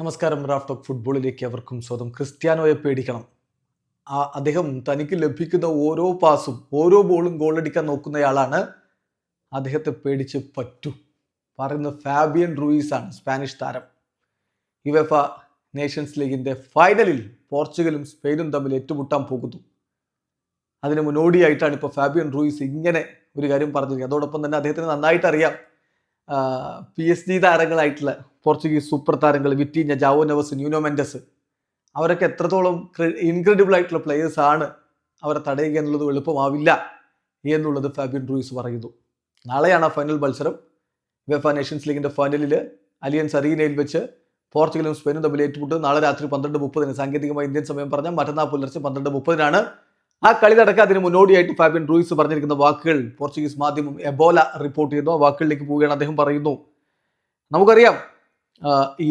നമസ്കാരം Raf talk ഫുട്ബോളിലേക്ക് അവർക്കും സ്വന്തം ക്രിസ്ത്യാനോയെ പേടിക്കണം. ആ അദ്ദേഹം തനിക്ക് ലഭിക്കുന്ന ഓരോ പാസും ഓരോ ബോളും ഗോളടിക്കാൻ നോക്കുന്നയാളാണ്. അദ്ദേഹത്തെ പേടിച്ച് പറ്റൂ. പറയുന്ന ഫാബിയൻ റൂയിസ് ആണ് സ്പാനിഷ് താരം. യുവെഫ നേഷൻസ് ലീഗിന്റെ ഫൈനലിൽ പോർച്ചുഗലും സ്പെയിനും തമ്മിൽ ഏറ്റുമുട്ടാൻ പോകുന്നു. അതിന് മുന്നോടിയായിട്ടാണ് ഇപ്പോൾ ഫാബിയൻ റൂയിസ് ഇങ്ങനെ ഒരു കാര്യം പറഞ്ഞിരിക്കുന്നത്. അതോടൊപ്പം തന്നെ അദ്ദേഹത്തിന് നന്നായിട്ട് അറിയാം പി എസ് ജി താരങ്ങളായിട്ടുള്ള പോർച്ചുഗീസ് സൂപ്പർ താരങ്ങൾ Vitinha Joao Neves Nuno Mendes. അവരൊക്കെ എത്രത്തോളം ഇൻക്രെഡിബിൾ ആയിട്ടുള്ള പ്ലെയേഴ്സ് ആണ് അവരെ തടയുക എന്നുള്ളത് എളുപ്പമാവില്ല എന്നുള്ളത് ഫാബിയൻ റൂയിസ് പറയുന്നു. നാളെയാണ് ആ ഫൈനൽ മത്സരം. വെഫ നേഷൻസ് ലീഗിന്റെ ഫൈനലിൽ അലിയൻസ് അറീനയിൽ വെച്ച് പോർച്ചുഗലും സ്പെയിനും തമ്മിൽ ഏറ്റുമുട്ടും. നാളെ രാത്രി പന്ത്രണ്ട് മുപ്പതിന് സാങ്കേതികമായി ഇന്ത്യൻ സമയം പറഞ്ഞാൽ മറ്റന്നാൾ പുലർച്ചെ പന്ത്രണ്ട് മുപ്പതിനാണ്. ആ കളി നടക്കുക അതിന് മുന്നോടിയായിട്ട് ഫാബിൻ റൂയിസ് പറഞ്ഞിരിക്കുന്ന വാക്കുകൾ പോർച്ചുഗീസ് മാധ്യമം എബോല റിപ്പോർട്ട് ചെയ്യുന്നു. ആ വാക്കുകളിലേക്ക് പോവുകയാണ് അദ്ദേഹം പറയുന്നു. നമുക്കറിയാം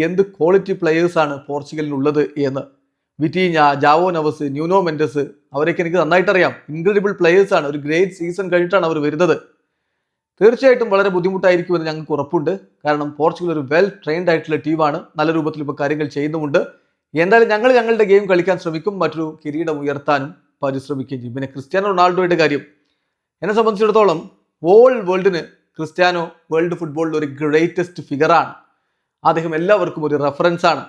എന്ത് ക്വാളിറ്റി പ്ലെയേഴ്സാണ് പോർച്ചുഗലിനുള്ളത് എന്ന്. Vitinha Joao Neves Nuno Mendes അവരൊക്കെ എനിക്ക് നന്നായിട്ടറിയാം. ഇൻക്രെഡിബിൾ ആണ്. ഒരു ഗ്രേറ്റ് സീസൺ കഴിഞ്ഞിട്ടാണ് അവർ വരുന്നത്. തീർച്ചയായിട്ടും വളരെ ബുദ്ധിമുട്ടായിരിക്കുമെന്ന് ഞങ്ങൾക്ക് ഉറപ്പുണ്ട്. കാരണം പോർച്ചുഗൽ ഒരു വെൽ ട്രെയിൻഡ് ആയിട്ടുള്ള ടീമാണ് നല്ല രൂപത്തിൽ ഇപ്പോൾ കാര്യങ്ങൾ ചെയ്യുന്നുമുണ്ട്. എന്തായാലും ഞങ്ങൾ ഞങ്ങളുടെ ഗെയിം കളിക്കാൻ ശ്രമിക്കും. മറ്റൊരു കിരീടം ഉയർത്താനും പരിശ്രമിക്കുകയും ചെയ്യും. പിന്നെ ക്രിസ്ത്യാനോ റൊണാൾഡോയുടെ കാര്യം. എന്നെ സംബന്ധിച്ചിടത്തോളം ഓൾ വേൾഡിന് ക്രിസ്ത്യാനോ വേൾഡ് ഫുട്ബോളിൽ ഒരു ഗ്രേറ്റസ്റ്റ് ഫിഗറാണ് അദ്ദേഹം എല്ലാവർക്കും ഒരു റെഫറൻസ് ആണ്.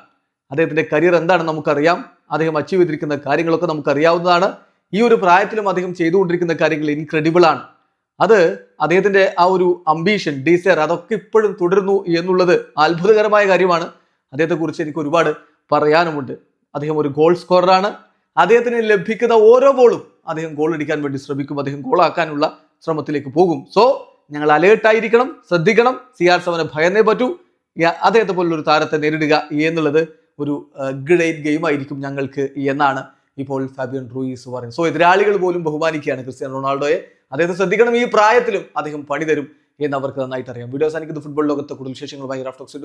അദ്ദേഹത്തിന്റെ കരിയർ എന്താണെന്ന് നമുക്കറിയാം. അദ്ദേഹം അച്ചീവ് ചെയ്തിരിക്കുന്ന കാര്യങ്ങളൊക്കെ നമുക്കറിയാവുന്നതാണ്. ഈ ഒരു പ്രായത്തിലും അദ്ദേഹം ചെയ്തുകൊണ്ടിരിക്കുന്ന കാര്യങ്ങൾ ഇൻക്രെഡിബിൾ ആണ്. അത് അദ്ദേഹത്തിന്റെ ആ ഒരു അംബീഷൻ ഡിസയർ അതൊക്കെ ഇപ്പോഴും തുടരുന്നു എന്നുള്ളത് അത്ഭുതകരമായ കാര്യമാണ്. അദ്ദേഹത്തെക്കുറിച്ച് എനിക്ക് ഒരുപാട് പറയാനുമുണ്ട്. അദ്ദേഹം ഒരു ഗോൾ സ്കോററാണ് അദ്ദേഹത്തിന് ലഭിക്കുന്ന ഓരോ ബോളും അദ്ദേഹം ഗോൾ അടിക്കാൻ വേണ്ടി ശ്രമിക്കും. അദ്ദേഹം ഗോളാക്കാനുള്ള ശ്രമത്തിലേക്ക് പോകും. സോ ഞങ്ങൾ അലേർട്ടായിരിക്കണം ശ്രദ്ധിക്കണം. സി ആർ സെവനെ ഭയന്നേ പറ്റൂ. അദ്ദേഹത്തെ പോലുള്ളൊരു താരത്തെ നേരിടുക എന്നുള്ളത് ഒരു ഗ്രേറ്റ് ഗെയിം ആയിരിക്കും ഞങ്ങൾക്ക് എന്നാണ് ഇപ്പോൾ ഫാബിയൻ റൂയിസ് പറയുന്നത്. സോ എതിരാളികൾ പോലും ബഹുമാനിക്കുകയാണ് ക്രിസ്ത്യാനോ റൊണാൾഡോയെ. അദ്ദേഹത്തെ ശ്രദ്ധിക്കണം. ഈ പ്രായത്തിലും അദ്ദേഹം പണി തരും എന്ന് അവർക്ക് നന്നായിട്ട് അറിയാം വീഡിയോസ് എനിക്ക് ഫുട്ബോൾ ലോകത്തെ കൂടുതൽ വിശേഷങ്ങളുമായി റാഫ്റ്റോക്സ്